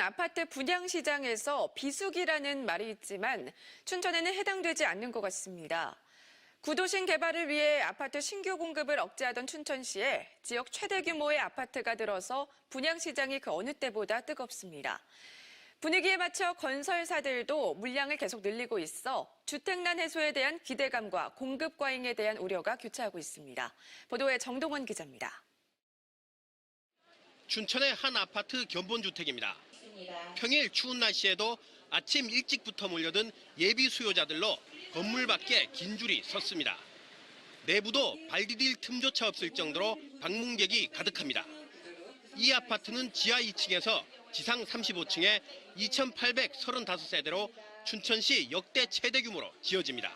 아파트 분양 시장에서 비수기라는 말이 있지만 춘천에는 해당되지 않는 것 같습니다. 구도심 개발을 위해 아파트 신규 공급을 억제하던 춘천시에 지역 최대 규모의 아파트가 들어서 분양 시장이 그 어느 때보다 뜨겁습니다. 분위기에 맞춰 건설사들도 물량을 계속 늘리고 있어 주택난 해소에 대한 기대감과 공급 과잉에 대한 우려가 교차하고 있습니다. 보도에 정동원 기자입니다. 춘천의 한 아파트 견본주택입니다. 평일 추운 날씨에도 아침 일찍부터 몰려든 예비 수요자들로 건물 밖에 긴 줄이 섰습니다. 내부도 발 디딜 틈조차 없을 정도로 방문객이 가득합니다. 이 아파트는 지하 2층에서 지상 35층에 2,835세대로 춘천시 역대 최대 규모로 지어집니다.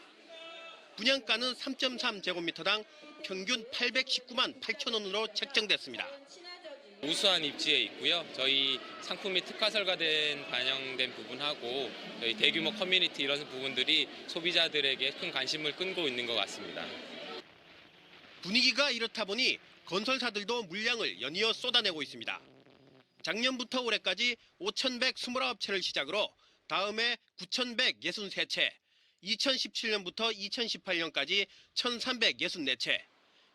분양가는 3.3제곱미터당 평균 819만 8천 원으로 책정됐습니다. 우수한 입지에 있고요. 저희 상품이 특화설계된 반영된 부분하고 저희 대규모 커뮤니티 이런 부분들이 소비자들에게 큰 관심을 끌고 있는 것 같습니다. 분위기가 이렇다 보니 건설사들도 물량을 연이어 쏟아내고 있습니다. 작년부터 올해까지 5,129채를 시작으로 다음에 9,163채, 2017년부터 2018년까지 1,364채,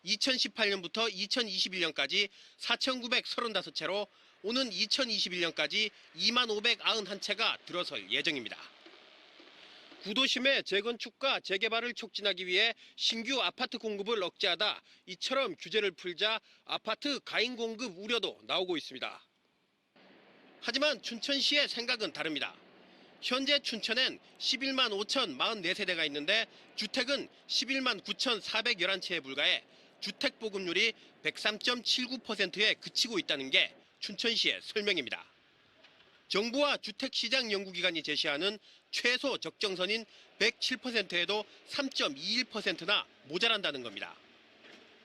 2018년부터 2021년까지 4,935채로 오는 2021년까지 2591채가 들어설 예정입니다. 구도심의 재건축과 재개발을 촉진하기 위해 신규 아파트 공급을 억제하다 이처럼 규제를 풀자 아파트 가인 공급 우려도 나오고 있습니다. 하지만 춘천시의 생각은 다릅니다. 현재 춘천엔 11만 5천 44세대가 있는데 주택은 11만 9천 411채에 불과해 주택 보급률이 103.79%에 그치고 있다는 게 춘천시의 설명입니다. 정부와 주택시장 연구기관이 제시하는 최소 적정선인 107%에도 3.21%나 모자란다는 겁니다.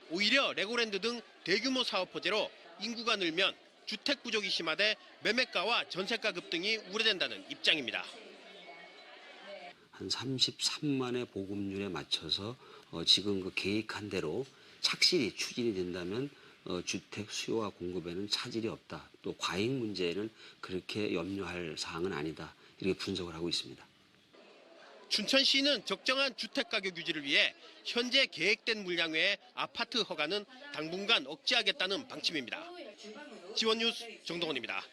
오히려 레고랜드 등 대규모 사업 호재로 인구가 늘면 주택 부족이 심화돼 매매가와 전세가 급등이 우려된다는 입장입니다. 한 33만의 보급률에 맞춰서 어, 지금 그 계획한 대로 착실히 추진이 된다면 어, 주택 수요와 공급에는 차질이 없다. 또 과잉 문제는 그렇게 염려할 사항은 아니다. 이렇게 분석을 하고 있습니다. 춘천시는 적정한 주택 가격 유지를 위해 현재 계획된 물량 외에 아파트 허가는 당분간 억제하겠다는 방침입니다. 지원 뉴스 정동원입니다.